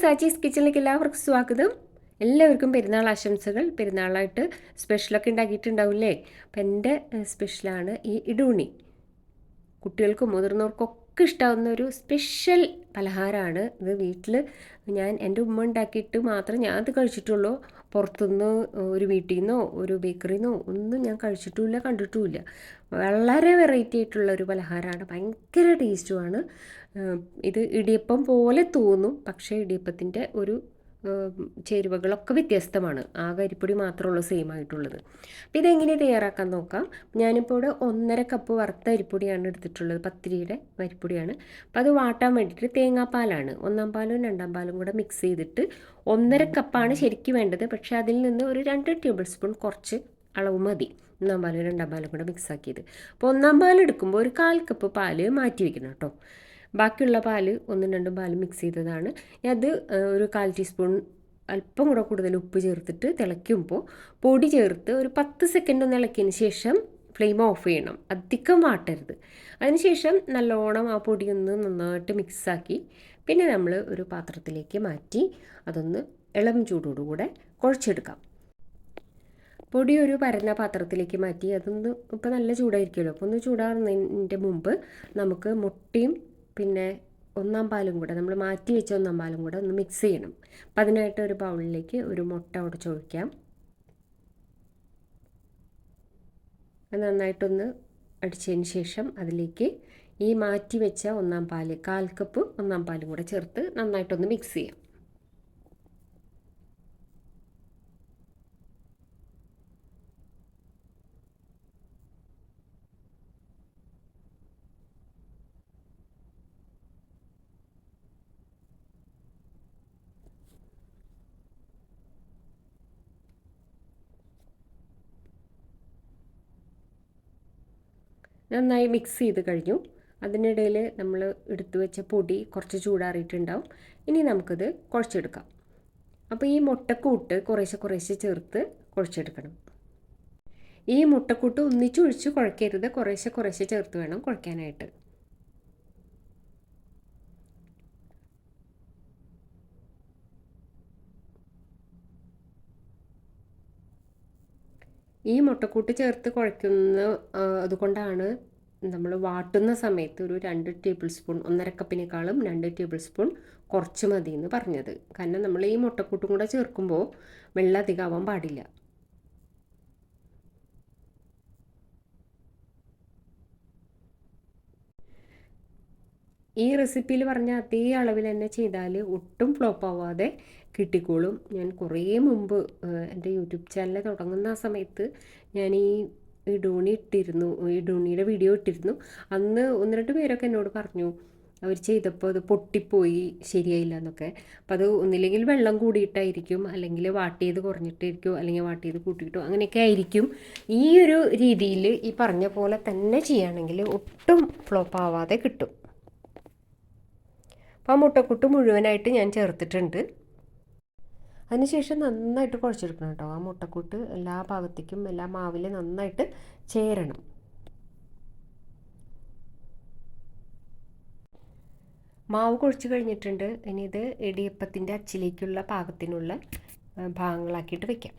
സാച്ചീസ് കിച്ചണിലേക്ക് എല്ലാവർക്കും സ്വാഗതം. എല്ലാവർക്കും പെരുന്നാൾ ആശംസകൾ. പെരുന്നാളായിട്ട് സ്പെഷ്യലൊക്കെ ഉണ്ടാക്കിയിട്ടുണ്ടാവില്ലേ? അപ്പം എന്റെ സ്പെഷ്യലാണ് ഈ ഇടൂണി. കുട്ടികൾക്കും മുതിർന്നവർക്കൊക്കെ ഇഷ്ടാവുന്ന ഒരു സ്പെഷ്യൽ പലഹാരമാണ്. ഇത് വീട്ടിൽ ഞാൻ എന്റെ ഉമ്മ ഉണ്ടാക്കിയിട്ട് മാത്രം ഞാൻ അത് കഴിച്ചിട്ടുള്ളൂ. പുറത്തുനിന്ന് ഒരു വീട്ടിൽ നിന്നോ ഒരു ബേക്കറിയിൽ നിന്നോ ഒന്നും ഞാൻ കഴിച്ചിട്ടുമില്ല കണ്ടിട്ടുമില്ല. വളരെ വെറൈറ്റി ആയിട്ടുള്ള ഒരു പലഹാരമാണ്. ഭയങ്കര ടേസ്റ്റുമാണ് ഇത് ഇടിയപ്പം പോലെ തോന്നും. പക്ഷേ ഇടിയപ്പത്തിന്റെ ഒരു ചേരുവകളൊക്കെ വ്യത്യസ്തമാണ്. ആകെ അരിപ്പൊടി മാത്രമുള്ളൂ സെയിം ആയിട്ടുള്ളത്. അപ്പോൾ ഇതെങ്ങനെ തയ്യാറാക്കാൻ നോക്കാം. ഞാനിപ്പോൾ ഇവിടെ ഒന്നര കപ്പ് വറുത്ത അരിപ്പൊടിയാണ് എടുത്തിട്ടുള്ളത്. പത്തിരിയുടെ അരിപ്പൊടിയാണ്. അപ്പോൾ അത് വാട്ടാൻ വേണ്ടിയിട്ട് തേങ്ങാപ്പാലാണ്. ഒന്നാം പാലും രണ്ടാം പാലും കൂടെ മിക്സ് ചെയ്തിട്ട് ഒന്നര കപ്പാണ് ശരിക്കും വേണ്ടത്. പക്ഷേ അതിൽ നിന്ന് ഒരു രണ്ട് ടേബിൾ സ്പൂൺ കുറച്ച് അളവ് മതി. ഒന്നാം പാലും രണ്ടാം പാലും കൂടെ മിക്സ് ആക്കിയത്. അപ്പോൾ ഒന്നാം പാൽ എടുക്കുമ്പോൾ ഒരു കാൽ കപ്പ് പാൽ മാറ്റി വയ്ക്കണം കേട്ടോ. ബാക്കിയുള്ള പാൽ ഒന്നും രണ്ടും പാൽ മിക്സ് ചെയ്തതാണ്. അത് ഒരു കാൽ ടീസ്പൂൺ അല്പം കൂടെ കൂടുതൽ ഉപ്പ് ചേർത്തിട്ട് തിളയ്ക്കുമ്പോൾ പൊടി ചേർത്ത് ഒരു പത്ത് സെക്കൻഡ് ഒന്ന് ഇളക്കിയതിന് ശേഷം ഫ്ലെയിം ഓഫ് ചെയ്യണം. അധികം വാട്ടരുത്. അതിനുശേഷം നല്ലോണം ആ പൊടി ഒന്ന് നന്നായിട്ട് മിക്സാക്കി പിന്നെ നമ്മൾ ഒരു പാത്രത്തിലേക്ക് മാറ്റി അതൊന്ന് ഇളം ചൂടോടുകൂടെ കുഴച്ചെടുക്കാം. പൊടി ഒരു പരന്ന പാത്രത്തിലേക്ക് മാറ്റി അതൊന്ന് ഇപ്പോൾ നല്ല ചൂടായിരിക്കുമല്ലോ. അപ്പോൾ ഒന്ന് ചൂടാറുന്നതിന്റെ മുമ്പ് നമുക്ക് മുട്ടയും പിന്നെ ഒന്നാം പാലും കൂടെ നമ്മൾ മാറ്റി വെച്ച ഒന്നാം പാലും കൂടെ ഒന്ന് മിക്സ് ചെയ്യണം. അപ്പം അതിനായിട്ട് ഒരു ബൗളിലേക്ക് ഒരു മുട്ട ഉടച്ചൊഴിക്കാം അത് നന്നായിട്ടൊന്ന് അടിച്ചതിന് ശേഷം അതിലേക്ക് ഈ മാറ്റി വെച്ച ഒന്നാം പാൽ കാൽ കപ്പ് ഒന്നാം പാലും കൂടെ ചേർത്ത് നന്നായിട്ടൊന്ന് മിക്സ് ചെയ്യാം. നന്നായി മിക്സ് ചെയ്ത് കഴിഞ്ഞു. അതിനിടയിൽ നമ്മൾ എടുത്തു വെച്ച പൊടി കുറച്ച് ചൂടാറിയിട്ടുണ്ടാവും. ഇനി നമുക്കത് കുഴച്ചെടുക്കാം. അപ്പോൾ ഈ മുട്ടക്കൂട്ട് കുറേശ്ശെ കുറേശ്ശെ ചേർത്ത് കുഴച്ചെടുക്കണം. ഈ മുട്ടക്കൂട്ട് ഒന്നിച്ചൊഴിച്ച് കുഴക്കരുത്. കുറേശ്ശെ കുറേശ്ശെ ചേർത്ത് വേണം കുഴക്കാനായിട്ട്. ഈ മുട്ടക്കൂട്ട് ചേർത്ത് കുഴയ്ക്കുന്ന അതുകൊണ്ടാണ് നമ്മൾ വാട്ടുന്ന സമയത്ത് ഒരു രണ്ട് ടേബിൾ സ്പൂൺ ഒന്നര കപ്പിനേക്കാളും രണ്ട് ടേബിൾ സ്പൂൺ കുറച്ച് മതി എന്ന് പറഞ്ഞത്. കാരണം നമ്മൾ ഈ മുട്ടക്കൂട്ടും കൂടെ ചേർക്കുമ്പോൾ വെള്ളം അധികമാവാൻ പാടില്ല. ഈ റെസിപ്പിയിൽ പറഞ്ഞ അതേ അളവിൽ തന്നെ ചെയ്താൽ ഒട്ടും ഫ്ലോപ്പ് ആവാതെ കിട്ടിക്കോളും. ഞാൻ കുറേ മുമ്പ് എന്റെ യൂട്യൂബ് ചാനൽ തുടങ്ങുന്ന ആ സമയത്ത് ഞാൻ ഈ ഇഡോണി ഇട്ടിരുന്നു ഇഡോണിയുടെ വീഡിയോ ഇട്ടിരുന്നു. അന്ന് ഒന്ന് രണ്ട് പേരൊക്കെ എന്നോട് പറഞ്ഞു അവർ ചെയ്തപ്പോൾ അത് പൊട്ടിപ്പോയി ശരിയായില്ല എന്നൊക്കെ. അപ്പം അത് ഒന്നില്ലെങ്കിൽ വെള്ളം കൂടിയിട്ടായിരിക്കും അല്ലെങ്കിൽ വാട്ടിയത് കുറഞ്ഞിട്ടായിരിക്കും അല്ലെങ്കിൽ വാട്ടിയത് കൂട്ടിയിട്ടോ അങ്ങനെയൊക്കെ ആയിരിക്കും. ഈ ഒരു രീതിയിൽ ഈ പറഞ്ഞ പോലെ തന്നെ ചെയ്യുകയാണെങ്കിൽ ഒട്ടും ഫ്ലോപ്പ് ആവാതെ കിട്ടും. അപ്പോൾ ആ മുട്ടക്കുട്ട് മുഴുവനായിട്ട് ഞാൻ ചേർത്തിട്ടുണ്ട്. അതിനുശേഷം നന്നായിട്ട് കുഴച്ചെടുക്കണം കേട്ടോ. ആ മുട്ടക്കൂട്ട് എല്ലാ ഭാഗത്തേക്കും എല്ലാ മാവിൽ നന്നായിട്ട് ചേരണം. മാവ് കുഴിച്ച് കഴിഞ്ഞിട്ടുണ്ട്. ഇനി ഇത് ഇടിയപ്പത്തിന്റെ അച്ചിലേക്കുള്ള പാകത്തിനുള്ള ഭാഗങ്ങളാക്കിയിട്ട് വെക്കാം.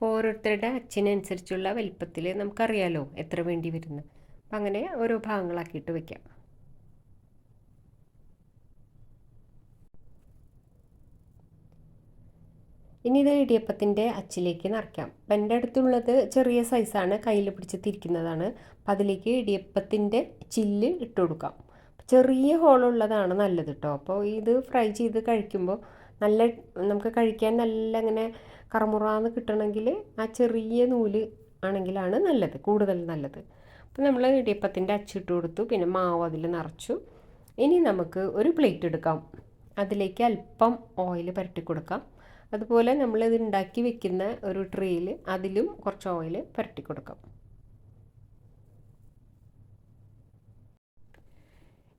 അപ്പോൾ ഓരോരുത്തരുടെ അച്ഛനനുസരിച്ചുള്ള വലിപ്പത്തിൽ നമുക്കറിയാലോ എത്ര വേണ്ടി വരുന്നത് അപ്പം അങ്ങനെ ഓരോ ഭാഗങ്ങളാക്കിയിട്ട് വയ്ക്കാം ഇനി ഇത് ഇടിയപ്പത്തിന്റെ അച്ചിലേക്ക് നിറയ്ക്കാം. അപ്പം എന്റെ അടുത്തുള്ളത് ചെറിയ സൈസാണ് കയ്യിൽ പിടിച്ച് തിരിക്കുന്നതാണ് അപ്പം അതിലേക്ക് ഇടിയപ്പത്തിന്റെ ചില്ല് ഇട്ട് കൊടുക്കാം. ചെറിയ ഹോളുള്ളതാണ് നല്ലത് കേട്ടോ. അപ്പോൾ ഇത് ഫ്രൈ ചെയ്ത് കഴിക്കുമ്പോൾ നല്ല നമുക്ക് കഴിക്കാൻ നല്ല ഇങ്ങനെ കറമുറാന്ന് കിട്ടണമെങ്കിൽ ആ ചെറിയ നൂൽ ആണെങ്കിലാണ് നല്ലത് കൂടുതൽ നല്ലത്. അപ്പോൾ നമ്മൾ ഇടിയപ്പത്തിന്റെ അച്ചിട്ട് കൊടുത്തു പിന്നെ മാവ് അതിൽ നിറച്ചു. ഇനി നമുക്ക് ഒരു പ്ലേറ്റ് എടുക്കാം. അതിലേക്ക് അല്പം ഓയിൽ പുരട്ടി കൊടുക്കാം. അതുപോലെ നമ്മൾ ഇത് ഉണ്ടാക്കി വെക്കുന്ന ഒരു ട്രേയിൽ അതിലും കുറച്ച് ഓയിൽ പുരട്ടി കൊടുക്കാം.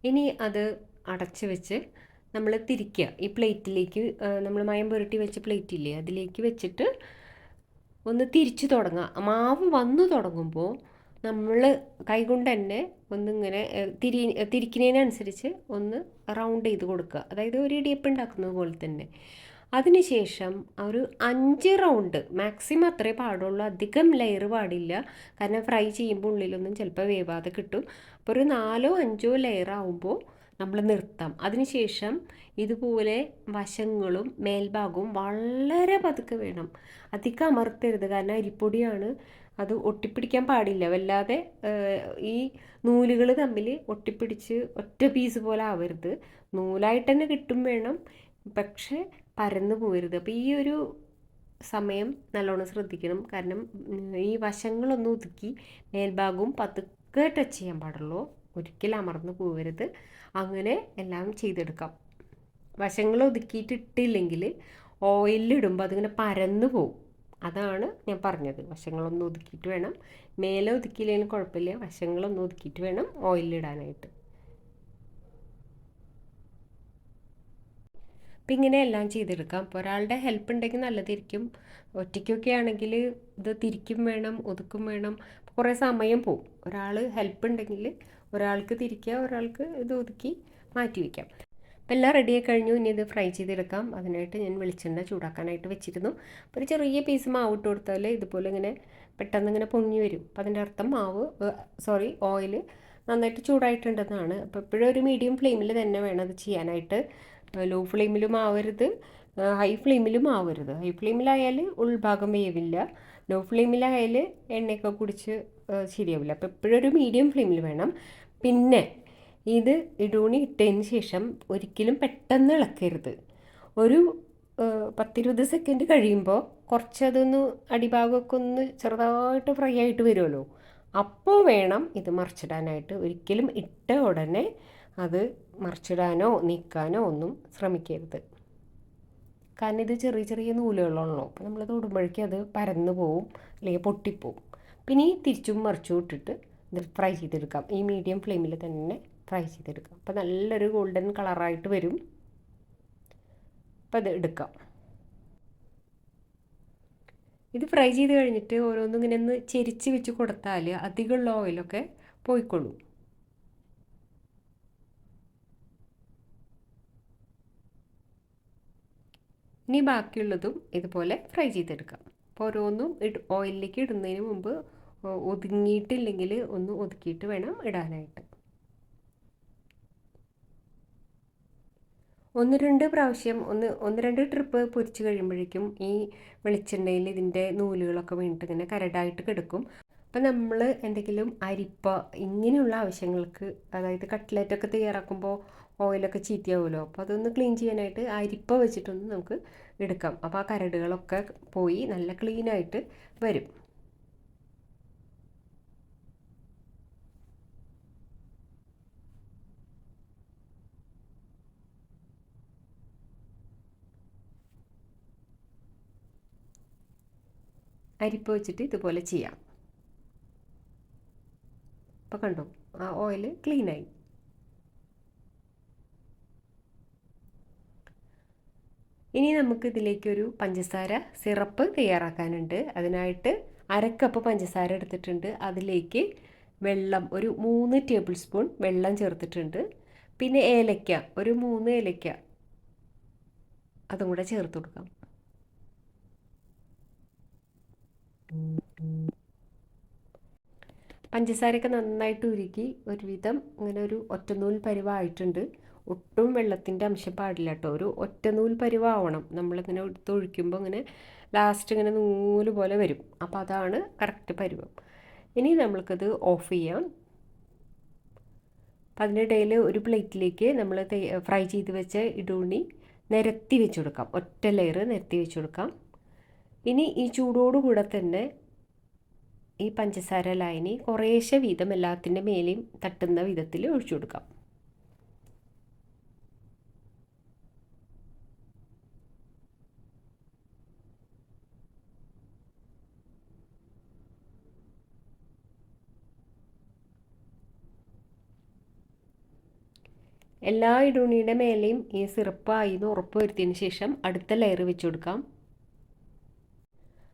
ഇനി അത് അടച്ച് വെച്ച് നമ്മൾ തിരിക്കുക ഈ പ്ലേറ്റിലേക്ക് നമ്മൾ മയം പുരട്ടി വെച്ച പ്ലേറ്റ് ഇല്ലേ അതിലേക്ക് വെച്ചിട്ട് ഒന്ന് തിരിച്ചു തുടങ്ങുക മാവ് വന്നു തുടങ്ങുമ്പോൾ നമ്മൾ കൈകൊണ്ട് തന്നെ ഒന്നിങ്ങനെ തിരി തിരിക്കുന്നതിനനുസരിച്ച് ഒന്ന് റൗണ്ട് ചെയ്ത് കൊടുക്കുക അതായത് ഒരു ഇടിയപ്പം ഉണ്ടാക്കുന്നത് പോലെ തന്നെ. അതിനുശേഷം ഒരു അഞ്ച് റൗണ്ട് മാക്സിമം അത്രേ പാടുള്ളൂ. അധികം ലെയർ പാടില്ല. കാരണം ഫ്രൈ ചെയ്യുമ്പോൾ ഉള്ളിലൊന്നും ചിലപ്പോൾ വേവാതെ കിട്ടും. അപ്പോൾ ഒരു നാലോ അഞ്ചോ ലെയർ ആവുമ്പോൾ നമ്മൾ നിർത്താം. അതിനുശേഷം ഇതുപോലെ വശങ്ങളും മേൽഭാഗവും വളരെ പതുക്കെ വേണം. അധികം അമർത്തരുത്. കാരണം അരിപ്പൊടിയാണ്. അത് ഒട്ടിപ്പിടിക്കാൻ പാടില്ല. വല്ലാതെ ഈ നൂലുകൾ തമ്മിൽ ഒട്ടിപ്പിടിച്ച് ഒറ്റ പീസ് പോലെ ആവരുത്. നൂലായിട്ട് തന്നെ കിട്ടും വേണം. പക്ഷേ പരന്നു പോകരുത് അപ്പോൾ ഈ ഒരു സമയം നല്ലോണം ശ്രദ്ധിക്കണം. കാരണം ഈ വശങ്ങളൊന്നും ഒതുക്കി മേൽഭാഗവും പതുക്കെ ടച്ച് ചെയ്യാൻ പാടുള്ളൂ. ഒരിക്കലും അമർന്നു പോകരുത് അങ്ങനെ എല്ലാം ചെയ്തെടുക്കാം. വശങ്ങൾ ഒതുക്കിയിട്ട് ഇട്ടില്ലെങ്കിൽ ഓയിലിടുമ്പോൾ അതിങ്ങനെ പരന്നു പോകും അതാണ് ഞാൻ പറഞ്ഞത്. വശങ്ങളൊന്നും ഒതുക്കിയിട്ട് വേണം. മേലെ ഒതുക്കിയില്ലെങ്കിലും കുഴപ്പമില്ല. വശങ്ങളൊന്നും ഒതുക്കിയിട്ട് വേണം ഓയിലിടാനായിട്ട് അപ്പം ഇങ്ങനെ എല്ലാം ചെയ്തെടുക്കാം. അപ്പോൾ ഒരാളുടെ ഹെൽപ്പ് ഉണ്ടെങ്കിൽ നല്ലതിരിക്കും ഒറ്റയ്ക്കൊക്കെ ആണെങ്കിൽ ഇത് തിരിക്കും വേണം ഒതുക്കും വേണം. കുറേ സമയം പോകും ഒരാൾ ഹെൽപ്പ് ഉണ്ടെങ്കിൽ ഒരാൾക്ക് തിരിക്കുക ഒരാൾക്ക് ഇത് ഒതുക്കി മാറ്റി വയ്ക്കാം. അപ്പോൾ എല്ലാം റെഡിയായി കഴിഞ്ഞു. ഇനി ഇത് ഫ്രൈ ചെയ്തെടുക്കാം. അതിനായിട്ട് ഞാൻ വെളിച്ചെണ്ണ ചൂടാക്കാനായിട്ട് വെച്ചിരുന്നു. അപ്പോൾ ഒരു ചെറിയ പീസ് മാവ് ഇട്ട് കൊടുത്താൽ ഇതുപോലെ ഇങ്ങനെ പെട്ടെന്ന് ഇങ്ങനെ പൊങ്ങി വരും. അപ്പോൾ അതിന്റെ അർത്ഥം മാവ് സോറി ഓയിൽ നന്നായിട്ട് ചൂടായിട്ടുണ്ടെന്നാണ്. അപ്പോൾ എപ്പോഴും ഒരു മീഡിയം ഫ്ലെയിമിൽ തന്നെ വേണം അത് ചെയ്യാനായിട്ട്. ലോ ഫ്ലെയിമിലും ആവരുത് ഹൈ ഫ്ലെയിമിലും ആവരുത്. ഹൈ ഫ്ലെയിമിലായാൽ ഉൾഭാഗം വേവില്ല. ലോ ഫ്ലെയിമിലായാൽ എണ്ണയൊക്കെ കുടിച്ച് ശരിയാവില്ല. അപ്പോൾ എപ്പോഴും ഒരു മീഡിയം ഫ്ലെയിമിൽ വേണം. പിന്നെ ഇത് ഇടൂണി ഇട്ടതിന് ശേഷം ഒരിക്കലും പെട്ടെന്ന് ഇളക്കരുത്. ഒരു പത്തിരുപത് സെക്കൻഡ് കഴിയുമ്പോൾ കുറച്ചതൊന്ന് അടിഭാഗമൊക്കെ ഒന്ന് ചെറുതായിട്ട് ഫ്രൈ ആയിട്ട് വരുമല്ലോ. അപ്പോൾ വേണം ഇത് മറിച്ചിടാനായിട്ട്. ഒരിക്കലും ഇട്ട ഉടനെ അത് മറിച്ചിടാനോ നീക്കാനോ ഒന്നും ശ്രമിക്കരുത്. കാരണം ഇത് ചെറിയ ചെറിയ നൂലുകളാണല്ലോ. അപ്പോൾ നമ്മളത് തൊടുമ്പോഴേക്കും അത് പരന്നു പോവും അല്ലെങ്കിൽ പൊട്ടിപ്പോവും. പിന്നെ ഈ തിരിച്ചും മറിച്ചും ഇട്ടിട്ട് ഇത് ഫ്രൈ ചെയ്തെടുക്കാം. ഈ മീഡിയം ഫ്ലെയിമിൽ തന്നെ ഫ്രൈ ചെയ്തെടുക്കാം. അപ്പോൾ നല്ലൊരു ഗോൾഡൻ കളറായിട്ട് വരും. അപ്പോൾ അത് എടുക്കാം. ഇത് ഫ്രൈ ചെയ്ത് കഴിഞ്ഞിട്ട് ഓരോന്നും ഇങ്ങനെ ഒന്ന് ചെരിച്ച് വെച്ച് കൊടുത്താൽ അധികമുള്ള ഓയിലൊക്കെ പോയിക്കൊള്ളും. ഇനി ബാക്കിയുള്ളതും ഇതുപോലെ ഫ്രൈ ചെയ്തെടുക്കാം. അപ്പോൾ ഓരോന്നും ഓയിലിലേക്ക് ഇടുന്നതിന് മുമ്പ് ഒതുങ്ങിയിട്ടില്ലെങ്കിൽ ഒന്ന് ഒതുക്കിയിട്ട് വേണം ഇടാനായിട്ട്. ഒന്ന് രണ്ട് പ്രാവശ്യം ഒന്ന് ഒന്ന് രണ്ട് ട്രിപ്പ് പൊരിച്ച് കഴിയുമ്പോഴേക്കും ഈ വെളിച്ചെണ്ണയിൽ ഇതിന്റെ നൂലുകളൊക്കെ വീണിട്ട് ഇങ്ങനെ കരടായിട്ട് കിടക്കും. അപ്പം നമ്മൾ എന്തെങ്കിലും അരിപ്പ ഇങ്ങനെയുള്ള ആവശ്യങ്ങൾക്ക് അതായത് കട്ട്ലറ്റൊക്കെ തയ്യാറാക്കുമ്പോൾ ഓയിലൊക്കെ ചീത്തയാവുമല്ലോ അപ്പോൾ അതൊന്ന് ക്ലീൻ ചെയ്യാനായിട്ട് അരിപ്പ വെച്ചിട്ടൊന്ന് നമുക്ക് എടുക്കാം. അപ്പോൾ ആ കരടുകളൊക്കെ പോയി നല്ല ക്ലീനായിട്ട് വരും. അരിപ്പ വെച്ചിട്ട് ഇതുപോലെ ചെയ്യാം. അപ്പോൾ കണ്ടോ? ആ ഓയിൽ ക്ലീനായി ഇനി നമുക്ക് ഇതിലേക്കൊരു പഞ്ചസാര സിറപ്പ് തയ്യാറാക്കാനുണ്ട്. അതിനായിട്ട് അരക്കപ്പ് പഞ്ചസാര എടുത്തിട്ടുണ്ട്. അതിലേക്ക് വെള്ളം ഒരു മൂന്ന് ടേബിൾ സ്പൂൺ വെള്ളം ചേർത്തിട്ടുണ്ട്. പിന്നെ ഏലക്ക ഒരു മൂന്ന് ഏലക്ക അതും കൂടെ ചേർത്ത് കൊടുക്കാം. പഞ്ചസാരയൊക്കെ നന്നായിട്ട് ഉരുക്കി ഒരുവിധം ഇങ്ങനെ ഒരു ഒറ്റനൂൽ പരിവായിട്ടുണ്ട്. ഒട്ടും വെള്ളത്തിന്റെ അംശം പാടില്ല കേട്ടോ. ഒരു ഒറ്റനൂൽ പരിവാവണം. നമ്മളിങ്ങനെ ഒഴിക്കുമ്പോൾ ഇങ്ങനെ ലാസ്റ്റ് ഇങ്ങനെ നൂൽ പോലെ വരും. അപ്പോൾ അതാണ് കറക്റ്റ് പരിവം. ഇനി നമ്മൾക്കത് ഓഫ് ചെയ്യാം. അപ്പം അതിനിടയിൽ ഒരു പ്ലേറ്റിലേക്ക് നമ്മൾ ഫ്രൈ ചെയ്ത് വെച്ച ഇടൂണി നിരത്തി വെച്ച് കൊടുക്കാം. ഒറ്റ ലെയർ നിരത്തി വെച്ച് കൊടുക്കാം. ഇനി ഈ ചൂടോടുകൂടെ തന്നെ ഈ പഞ്ചസാര ലായനി കുറേശ്ശെ വീതം എല്ലാത്തിന്റെ മേലെയും തട്ടുന്ന വിധത്തിൽ ഒഴിച്ചു കൊടുക്കാം. എല്ലാ ഇടുണിയുടെ മേലെയും ഈ സിറപ്പായി എന്ന് ഉറപ്പ് വരുത്തിയതിന് ശേഷം അടുത്ത ലെയർ വെച്ച് കൊടുക്കാം.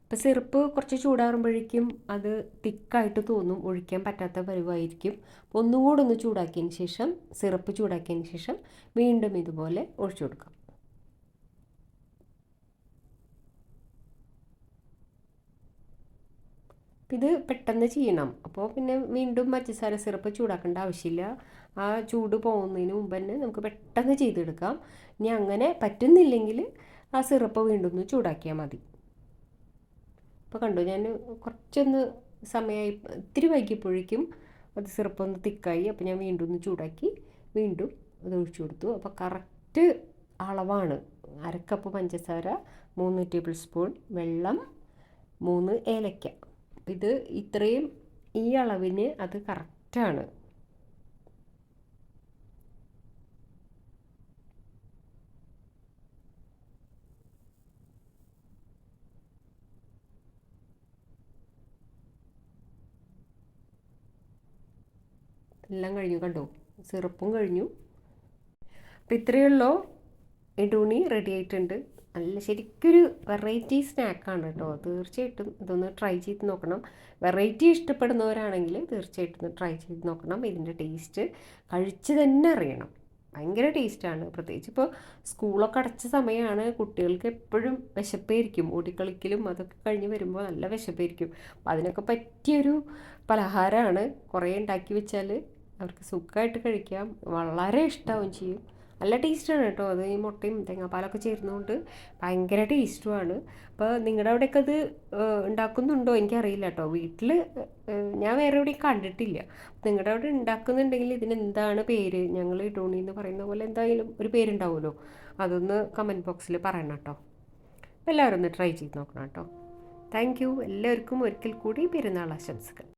ഇപ്പോൾ സിറപ്പ് കുറച്ച് ചൂടാറുമ്പോഴേക്കും അത് തിക്കായിട്ട് തോന്നും ഒഴിക്കാൻ പറ്റാത്ത പരിവായിരിക്കും. അപ്പോൾ ഒന്നുകൂടെ ഒന്ന് ചൂടാക്കിയതിന് ശേഷം സിറപ്പ് ചൂടാക്കിയതിന് ശേഷം വീണ്ടും ഇതുപോലെ ഒഴിച്ചു കൊടുക്കാം. ഇത് പെട്ടെന്ന് ചെയ്യണം. അപ്പോൾ പിന്നെ വീണ്ടും പഞ്ചസാര സിറപ്പ് ചൂടാക്കേണ്ട ആവശ്യമില്ല. ആ ചൂട് പോകുന്നതിന് മുമ്പ് തന്നെ നമുക്ക് പെട്ടെന്ന് ചെയ്തെടുക്കാം. ഇനി അങ്ങനെ പറ്റുന്നില്ലെങ്കിൽ ആ സിറപ്പ് വീണ്ടും ഒന്ന് ചൂടാക്കിയാൽ മതി. അപ്പോൾ കണ്ടു ഞാൻ കുറച്ചൊന്ന് സമയമായി ഇത്തിരി വൈകിയപ്പോഴേക്കും അത് സിറപ്പൊന്ന് തിക്കായി അപ്പോൾ ഞാൻ വീണ്ടും ഒന്ന് ചൂടാക്കി വീണ്ടും അത് ഒഴിച്ചു കൊടുത്തു. അപ്പോൾ കറക്റ്റ് അളവാണ്. അരക്കപ്പ് പഞ്ചസാര മൂന്ന് ടേബിൾ സ്പൂൺ വെള്ളം മൂന്ന് ഏലക്ക. ഇത് ഇത്രയും ഈ അളവിന് അത് കറക്റ്റാണ്. എല്ലാം കഴിഞ്ഞു കണ്ടോ? സിറപ്പും കഴിഞ്ഞു. അപ്പം ഇത്രയേ ഉള്ളൂ. ഇടൂണി റെഡി ആയിട്ടുണ്ട്. നല്ല ശരിക്കൊരു വെറൈറ്റി സ്നാക്കാണ് കേട്ടോ. തീർച്ചയായിട്ടും ഇതൊന്ന് ട്രൈ ചെയ്ത് നോക്കണം. വെറൈറ്റി ഇഷ്ടപ്പെടുന്നവരാണെങ്കിൽ തീർച്ചയായിട്ടും ഒന്ന് ട്രൈ ചെയ്ത് നോക്കണം. ഇതിന്റെ ടേസ്റ്റ് കഴിച്ച് തന്നെ അറിയണം. ഭയങ്കര ടേസ്റ്റാണ് പ്രത്യേകിച്ച് ഇപ്പോൾ സ്കൂളൊക്കെ അടച്ച സമയമാണ് കുട്ടികൾക്ക് എപ്പോഴും വിശപ്പായിരിക്കും. ഓടിക്കളിക്കലും അതൊക്കെ കഴിഞ്ഞ് വരുമ്പോൾ നല്ല വിശപ്പായിരിക്കും. അപ്പോൾ അതിനൊക്കെ പറ്റിയൊരു പലഹാരമാണ്. കുറേ ഉണ്ടാക്കി വെച്ചാൽ അവർക്ക് സുഖമായിട്ട് കഴിക്കാം. വളരെ ഇഷ്ടമാവും ചെയ്യും. നല്ല ടേസ്റ്റാണ് കേട്ടോ അത് ഈ മുട്ടയും തേങ്ങാപ്പാലൊക്കെ ചേരുന്നതുകൊണ്ട് ഭയങ്കര ടേസ്റ്റുമാണ് അപ്പോൾ നിങ്ങളുടെ അവിടെയൊക്കെ അത് ഉണ്ടാക്കുന്നുണ്ടോ? എനിക്കറിയില്ല കേട്ടോ. വീട്ടിൽ ഞാൻ വേറെ എവിടെയും കണ്ടിട്ടില്ല. നിങ്ങളുടെ അവിടെ ഉണ്ടാക്കുന്നുണ്ടെങ്കിൽ ഇതിനെന്താണ് പേര്? ഞങ്ങൾ ടോണി എന്ന് പറയുന്ന പോലെ എന്തായാലും ഒരു പേരുണ്ടാവുമല്ലോ. അതൊന്ന് കമന്റ് ബോക്സിൽ പറയണം കേട്ടോ. എല്ലാവരും ഒന്ന് ട്രൈ ചെയ്ത് നോക്കണം കേട്ടോ. താങ്ക് യു എല്ലാവർക്കും ഒരിക്കൽ കൂടി പെരുന്നാൾ ആശംസകൾ.